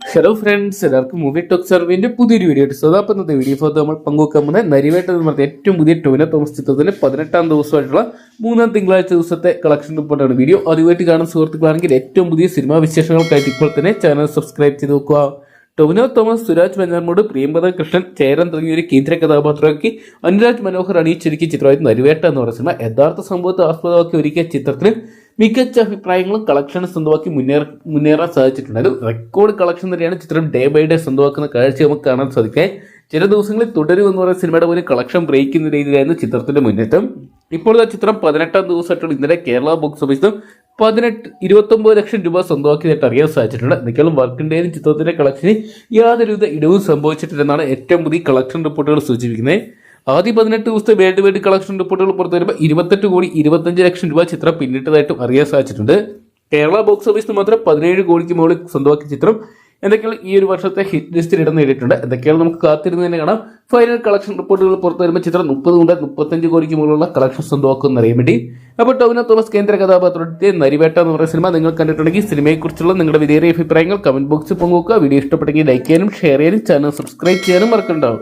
Hello friends എല്ലാവർക്കും movie talk സർവിന്റെ പുതിയൊരു വീഡിയോ അപ്പം ഇന്നത്തെ വീഡിയോ ഫോട്ടോ നമ്മൾ പങ്കുവെക്കാൻ പോകുന്നത് നരിവേട്ട എന്ന് പറഞ്ഞ ഏറ്റവും പുതിയ ടോവിനോ തോമസ് ചിത്രത്തിന്റെ പതിനെട്ടാം ദിവസമായിട്ടുള്ള മൂന്നാം തിങ്കളാഴ്ച ദിവസത്തെ കളക്ഷൻ റിപ്പോർട്ടാണ് വീഡിയോ അതുമായിട്ട് കാണുന്ന സുഹൃത്തുക്കളാണെങ്കിൽ ഏറ്റവും പുതിയ സിനിമാ വിശേഷങ്ങൾക്കായിട്ട് ഇപ്പോൾ തന്നെ ചാനൽ സബ്സ്ക്രൈബ് ചെയ്ത് നോക്കുക ടൊവിനോ തോമസ് സുരാജ് മഞ്ഞാർമോട് പ്രിയംവദ കൃഷ്ണൻ ചേരൻ തുടങ്ങിയ ഒരു കേന്ദ്ര കഥാപാത്രമാക്കി അനുരാജ് മനോഹർ അണിയിച്ചൊരുക്കിയ ചിത്രമായിരുന്നു നരിവേട്ട എന്ന് പറയുന്ന സിനിമ യഥാർത്ഥ സംഭവത്തെ ആസ്പദമാക്കി ഒരുക്കിയ ചിത്രത്തിന് മികച്ച അഭിപ്രായങ്ങളും കളക്ഷനും സ്വന്തമാക്കി മുന്നേറ മുന്നേറാൻ സാധിച്ചിട്ടുണ്ട്. ഒരു റെക്കോർഡ് കളക്ഷൻ തന്നെയാണ് ചിത്രം ഡേ ബൈ ഡേ സ്വന്തമാക്കുന്ന കാഴ്ച നമുക്ക് കാണാൻ സാധിക്കേ. ചില ദിവസങ്ങളിൽ തുടരും എന്ന് പറയുന്ന സിനിമയുടെ പോലും കളക്ഷൻ ബ്രേക്കുന്ന രീതിയിലായിരുന്നു ചിത്രത്തിന്റെ മുന്നേറ്റം. ഇപ്പോൾ ആ ചിത്രം പതിനെട്ടാം ദിവസമായിട്ടുള്ള ഇന്നലെ കേരള ബോക്സ് ഓഫീസിലും പതിനെട്ട് ഇരുപത്തൊമ്പത് ലക്ഷം രൂപ സ്വന്തമാക്കിയതായിട്ട് അറിയാൻ സാധിച്ചിട്ടുണ്ട്. എന്തൊക്കെയാണ് വർക്കിന്റെയും ചിത്രത്തിന്റെ കളക്ഷന് യാതൊരുവിധ ഇടവും സംഭവിച്ചിട്ടില്ലെന്നാണ് ഏറ്റവും പുതിയ കളക്ഷൻ റിപ്പോർട്ടുകൾ സൂചിപ്പിക്കുന്നത്. ആദ്യ പതിനെട്ട് ദിവസത്തെ വേൾഡ് വൈഡ് കളക്ഷൻ റിപ്പോർട്ടുകൾ പുറത്തു വരുമ്പോൾ ഇരുപത്തെട്ട് കോടി ഇരുപത്തഞ്ച് ലക്ഷം രൂപ ചിത്രം പിന്നിട്ടതായിട്ടും അറിയാൻ സാധിച്ചിട്ടുണ്ട്. കേരള ബോക്സ് ഓഫീസിൽ മാത്രം പതിനേഴ് കോടിക്ക് മുകളിൽ സ്വന്തമാക്കിയ ചിത്രം എന്തൊക്കെയാണ് ഈ ഒരു വർഷത്തെ ഹിറ്റ് ലിസ്റ്റിൽ ഇടം നേടിയിട്ടുണ്ട്? എന്തൊക്കെയാണ് നമുക്ക് കാത്തിരുന്ന് തന്നെ കാണാം. ഫൈനൽ കളക്ഷൻ റിപ്പോർട്ടുകൾ പുറത്തു വരുമ്പോൾ ചിത്രം മുപ്പത് മുതൽ മുപ്പത്തഞ്ച് കോടിക്ക് മുകളിലുള്ള കളക്ഷൻ സ്വന്തമാക്കുമെന്ന് അറിയാൻ വേണ്ടി. അപ്പോൾ ടോവിനോ തോമസ് കേന്ദ്ര കഥാപാത്രത്തെ നരിവേട്ട എന്ന് പറയുന്ന സിനിമ നിങ്ങൾ കണ്ടിട്ടുണ്ടെങ്കിൽ സിനിമയെക്കുറിച്ചുള്ള നിങ്ങളുടെ വിലയേറിയ അഭിപ്രായങ്ങൾ കമന്റ് ബോക്സിൽ പങ്കുവെക്കുക. വീഡിയോ ഇഷ്ടപ്പെട്ടെങ്കിൽ ലൈക്ക് ചെയ്യാനും ഷെയർ ചെയ്യാനും ചാനൽ സബ്സ്ക്രൈബ് ചെയ്യാനും മറക്കണ്ടാവും